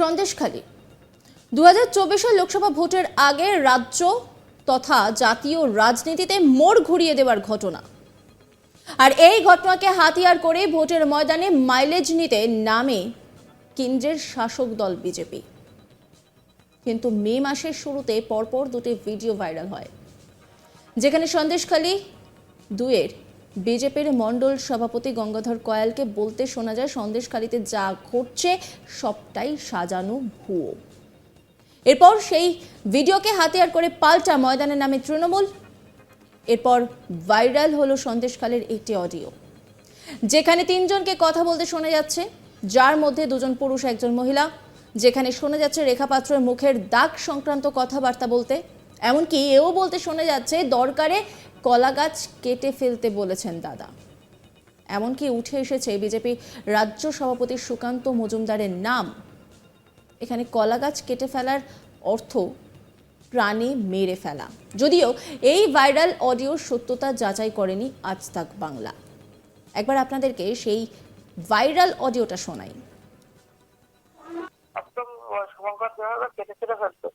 সন্দেশখালী। দু হাজার লোকসভা ভোটের আগে রাজ্য তথা জাতীয় রাজনীতিতে মোড় ঘুরিয়ে দেওয়ার ঘটনা। আর এই ঘটনাকে হাতিয়ার করে ভোটের ময়দানে মাইলেজ নিতে নামে কেন্দ্রের শাসক দল বিজেপি। কিন্তু মে মাসের শুরুতে পরপর দুটি ভিডিও ভাইরাল হয়। যেখানে সন্দেশখালী দুয়ের বিজেপির মণ্ডল সভাপতি গঙ্গাধর কয়ালকে বলতে শোনা যায়, সন্দেশখালীতে যা ঘটছে সবটাই সাজানো ভুয়ো। এরপর সেই ভিডিওকে হাতিয়ার করে পাল্টা ময়দানে নামে তৃণমূল। এরপর ভাইরাল হলো সন্দেশখালীর একটি অডিও। যেখানে তিনজনকে কথা বলতে শোনা যাচ্ছে, যার মধ্যে দুজন পুরুষ, একজন মহিলা। যেখানে শোনা যাচ্ছে রেখা পাত্রের মুখের দাগ সংক্রান্ত কথাবার্তা বলতে। এমনকি এও বলতে শোনা যাচ্ছে দরকারে কলা গাছ কেটে ফেলতে বলেছেন দাদা। এমনকি উঠে এসেছে বিজেপি রাজ্য সভাপতি সুকান্ত মজুমদারের নাম। এখানে কলা গাছ কেটে ফেলার অর্থ প্রাণে মেরে ফেলা। যদিও এই ভাইরাল অডিওর সত্যতা যাচাই করেনি আজ তাক বাংলা। একবার আপনাদেরকে সেই ভাইরাল অডিওটা শোনাই। শুভঙ্কর কেটে কেটে ফেলতো।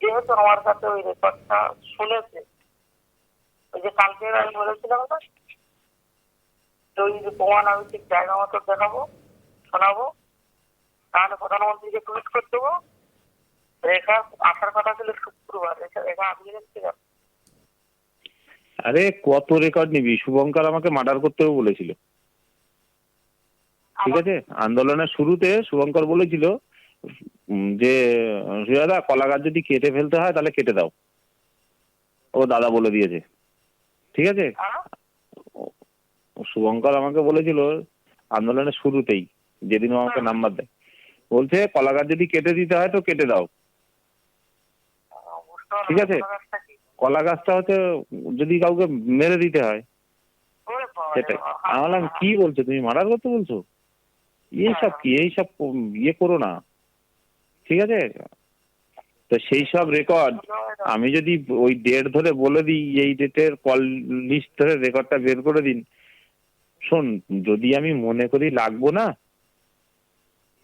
যেহেতু আমার কাছে ওই রেকর্ডটা শুনেছে ওই যে কালকে আমি বলেছিলাম না ওই যে প্রমাণ আমি ঠিক জায়গা মতো দেখাবো শোনাবো তাহলে প্রধানমন্ত্রীকে টুইট করে দেবো। রেখা আসার কথা ছিল শুক্রবার রেখা রেখা যাচ্ছে আরে কত রেকর্ড নিবি? শুভঙ্কর আমাকে মার্ডার করতেও বলেছিল। ঠিক আছে? আন্দোলনের শুরুতে শুভঙ্কর বলেছিল যে সুজাদা কলা গাছ যদি কেটে ফেলতে হয় তাহলে কেটে দাও। ও দাদা বলে দিয়েছে। ঠিক আছে? শুভঙ্কর আমাকে বলেছিল আন্দোলনের শুরুতেই, যেদিন আমাকে নাম্বার দেয়। বলছে কলা গাছ যদি কেটে দিতে হয় তো কেটে দাও। ঠিক আছে। কলা গাছটা হচ্ছে, যদি কাউকে মেরে দিতে হয়, সেটাই। আমি বললাম, কি বলছো? তুমি মার্ডার করতে বলছো? এইসব কি? এইসব ইয়ে করো না। ঠিক আছে? তো সেই সব রেকর্ড আমি যদি ওই ডেট ধরে বলে দিই এই ডেটের কল লিস্ট ধরে রেকর্ডটা বের করে দিন। শোন যদি আমি মনে করি লাগবো না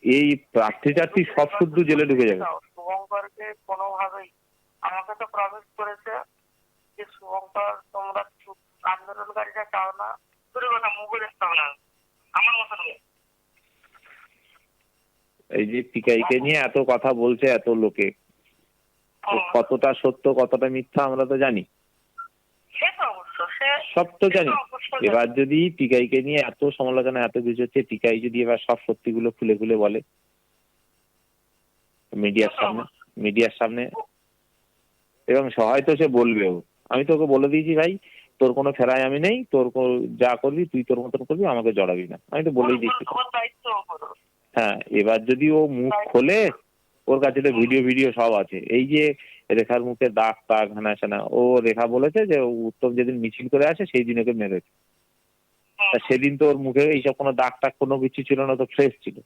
এই প্রার্থী টার্থী সব শুদ্ধ জেলে ঢুকে যাবে। শুভঙ্করকে কোনোভাবেই আমাকে তো প্রমিস করেছে যে শুভঙ্কর তোমরা আন্দোলনকারীরা চাও না কথা হবে না। আমার মতো এই যে পিকাইকে নিয়ে এত কথা বলছে এত লোকে। কতটা সত্য কতটা মিথ্যা আমরা তো জানি। সব তো জানি। এবার যদি টিকাইকে নিয়ে এত সমালোচনা এত কিছু হচ্ছে টিকাই যদি এবার সব সত্যিগুলো খুলে খুলে বলে। মিডিয়ার সামনে মিডিয়ার সামনে। এবং হয়তো সে বলবেও। আমি তোকে বলে দিয়েছি ভাই তোর কোনো ফেরায় আমি নেই তোর যা করবি তুই তোর মতন করবি আমাকে জড়াবি না। আমি তো বলেই দিচ্ছি। হ্যাঁ এবার যদি ও মুখ খোলে ওর কাছে তো ভিডিও ভিডিও সব আছে। এই যে রেখার মুখে দাগ টাগ হানা সানা ও রেখা বলেছে যে উত্তম যেদিন মিছিল করে আসে সেই দিন ওকে মেরেছে। সেদিন তো ওর মুখে এইসব কোনো দাগ টাগ কোনো কিছু ছিল না তো ফ্রেশ ছিল।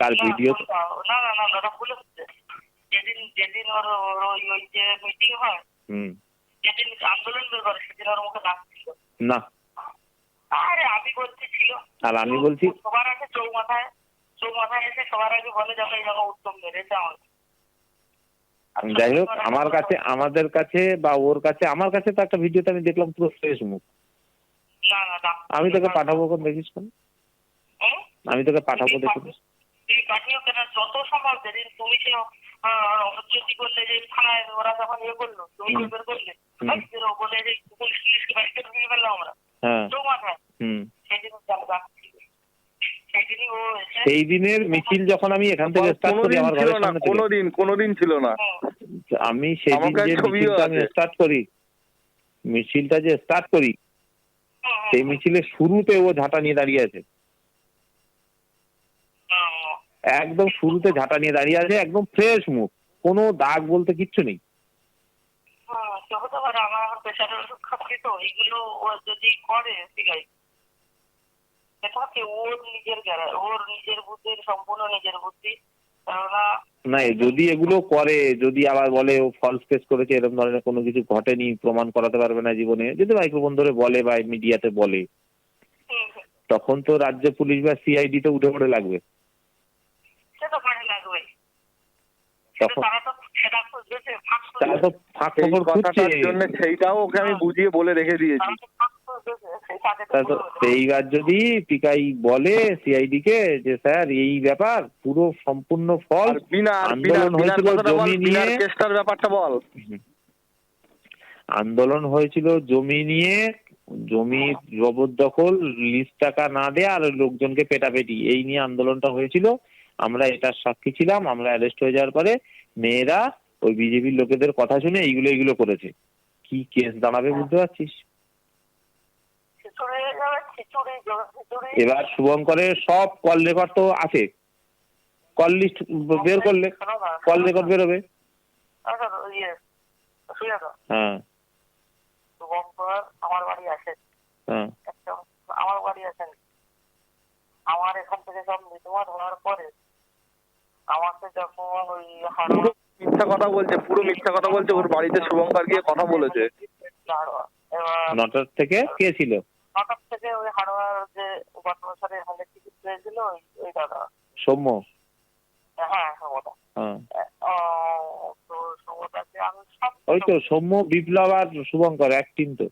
তার ভিডিও না না না দাদা ভুল হচ্ছে। যেদিন যেদিন ওর ওই ওই যে মিটিং হয় হুম। যেদিন আন্দোলন করে সেদিন ওর মুখে দাগ ছিল। না। আরে আমি বলছি ছিল। আর আমি বলছি সবার আগে চৌমাথায় চৌমাথায় এসে সবার আগে বলে যাবে এই জায়গা যাই হোক আমার কাছে আমাদের কাছে বা ওর কাছে আমার কাছে তো একটা ভিডিওতে আমি দেখলাম পুরো ফ্রেশ মুখ। আমি তোকে পাঠাবো কোন দেখিস কোন আমি তোকে পাঠাবো দেখিস পাঠিও কেন যত সম্ভব যেদিন তুমি সে অসত্যি করলে যে থানায় ওরা যখন ইয়ে করল তুমি বের করলে। যে বলে যে পুলিশ পুলিশকে বাড়িতে ঢুকিয়ে ফেললাম আমরা। হ্যাঁ। সেদিন সেই দিনের মিছিল যখন আমি এখান থেকে স্টার্ট করি কোনোদিন আমার ছিল ঘরের না সামনে কোনোদিন কোনোদিন ছিল না। আমি যে মিছিলটা আমি স্টার্ট করি মিছিলটা যে স্টার্ট করি সেই মিছিলের শুরুতে ও ঝাঁটা নিয়ে দাঁড়িয়ে আছে। একদম শুরুতে ঝাঁটা নিয়ে দাঁড়িয়ে আছে একদম ফ্রেশ মুখ। কোনো দাগ বলতে কিচ্ছু নেই। আমার এখন প্রেশারের ওষুধ খাচ্ছি তো এইগুলো যদি করে শিখাই এটা কি ওর নিজের ওর নিজের বুদ্ধির সম্পূর্ণ নিজের বুদ্ধি। কেননা না যদি এগুলো করে যদি আবার বলে ও ফলস কেস করেছে এরকম ধরনের কোনো কিছু ঘটেনি প্রমাণ করাতে পারবে না জীবনে যদি মাইক্রোফোন ধরে বলে বা মিডিয়াতে বলে তখন তো রাজ্য পুলিশ বা সিআইডি তো উঠে পড়ে লাগবে। তারা তো তারা ফাঁক খবর জন্য সেইটাও ওকে আমি বুঝিয়ে বলে রেখে দিয়েছি। তারা তো ফাঁস খুঁজছে সেই তাকে তা তো তো এইবার যদি পিকাই বলে সিআইডি কে যে স্যার এই ব্যাপার পুরো সম্পূর্ণ ফল আন্দোলন হয়েছিল জমি নিয়ে কেসটার ব্যাপারটা বল। আন্দোলন হয়েছিল জমি নিয়ে জমি জবরদখল লিজ টাকা না দেয়া আর লোকজনকে পেটাপেটি। এই নিয়ে আন্দোলনটা হয়েছিল। আমরা এটার সাক্ষী ছিলাম আমরা অ্যারেস্ট হয়ে যাওয়ার পরে মেয়েরা ওই বিজেপির লোকেদের কথা শুনে এইগুলো এইগুলো করেছে। কি কেস দাঁড়াবে বুঝতে পারছিস খিচুড়ি হয়ে যাবে খিচুড়ি খিচুড়ি এবার শুভঙ্করের সব কল রেকর্ড তো আছে। কল লিস্ট বের করলে কল রেকর্ড বেরোবে। হ্যাঁ শুভঙ্কর আমার বাড়ি আসে আমার বাড়ি আছেন আমার এখান থেকে সব হওয়ার পরে আমাকে যখন ওই মিথ্যা কথা বলছে পুরো মিথ্যা কথা বলছে ওর বাড়িতে শুভঙ্কর গিয়ে কথা বলেছে। এবার নটার থেকে কে ছিল? হঠাৎ থেকে ওই হাড়োয়ার যে গত বছরে হলে টিকিট পেয়েছিল ওই ওই দাদা সৌম্য হ্যাঁ হ্যাঁ তো আমি সব ওই তো সৌম্য বিপ্লব আর শুভঙ্কর এক টিম তো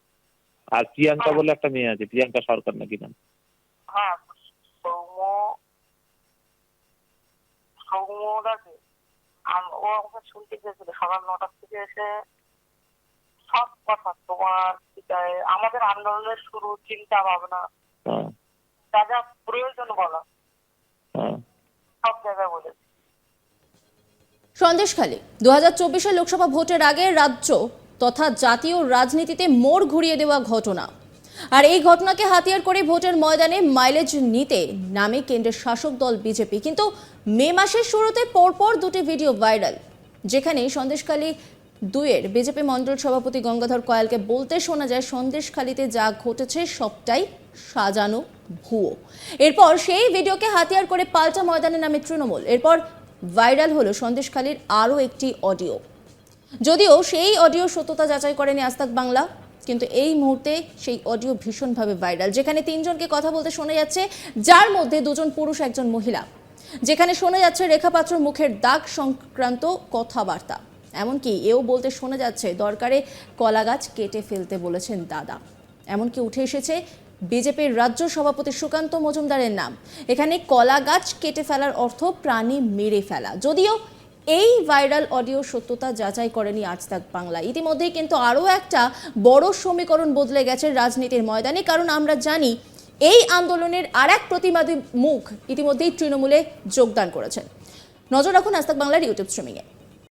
আর প্রিয়াঙ্কা বলে একটা মেয়ে আছে প্রিয়াঙ্কা সরকার নাকি নাম হ্যাঁ সৌম্য সৌম্যদাকে আম- ও আমাকে শুনতে গেছিল সকাল নটার থেকে এসে সব কথা তোমার আমাদের আন্দোলনের শুরু চিন্তা ভাবনা যা যা প্রয়োজন বলা হ্যাঁ সব জায়গায় বলেছে সন্দেশখালী দু হাজার লোকসভা ভোটের আগে রাজ্য তথা জাতীয় রাজনীতিতে মোড় ঘুরিয়ে দেওয়া ঘটনা। আর এই ঘটনাকে হাতিয়ার করে ভোটের ময়দানে মাইলেজ নিতে নামে কেন্দ্রের শাসক দল বিজেপি। কিন্তু মে মাসের শুরুতে পরপর দুটি ভিডিও ভাইরাল, যেখানে সন্দেশখালী দুয়ের বিজেপি মণ্ডল সভাপতি গঙ্গাধর কয়ালকে বলতে শোনা যায়, সন্দেশখালীতে যা ঘটেছে সবটাই সাজানো ভুয়ো এরপর সেই ভিডিওকে হাতিয়ার করে পাল্টা ময়দানে নামে তৃণমূল। এরপর ভাইরাল হলো সন্দেশখালীর আরও একটি অডিও। যদিও সেই অডিও সত্যতা যাচাই করেনি আস্তাক বাংলা, কিন্তু এই মুহূর্তে সেই অডিও ভীষণভাবে ভাইরাল। যেখানে তিনজনকে কথা বলতে শোনা যাচ্ছে, যার মধ্যে দুজন পুরুষ, একজন মহিলা। যেখানে শোনা যাচ্ছে রেখা পাত্র মুখের দাগ সংক্রান্ত কথাবার্তা। এমনকি এও বলতে শোনা যাচ্ছে, দরকারে কলা গাছ কেটে ফেলতে বলেছেন দাদা। এমনকি উঠে এসেছে বিজেপির রাজ্য সভাপতি সুকান্ত মজুমদারের নাম। এখানে কলা গাছ কেটে ফেলার অর্থ প্রাণী মেরে ফেলা। যদিও এই ভাইরাল অডিও সত্যতা যাচাই করেনি আজ তাক বাংলা। ইতিমধ্যেই কিন্তু আরও একটা বড় সমীকরণ বদলে গেছে রাজনীতির ময়দানে। কারণ আমরা জানি, এই আন্দোলনের আর এক প্রতিবাদী মুখ ইতিমধ্যেই তৃণমূলে যোগদান করেছেন। নজর রাখুন আজ বাংলার ইউটিউব স্ট্রিমিংয়ে।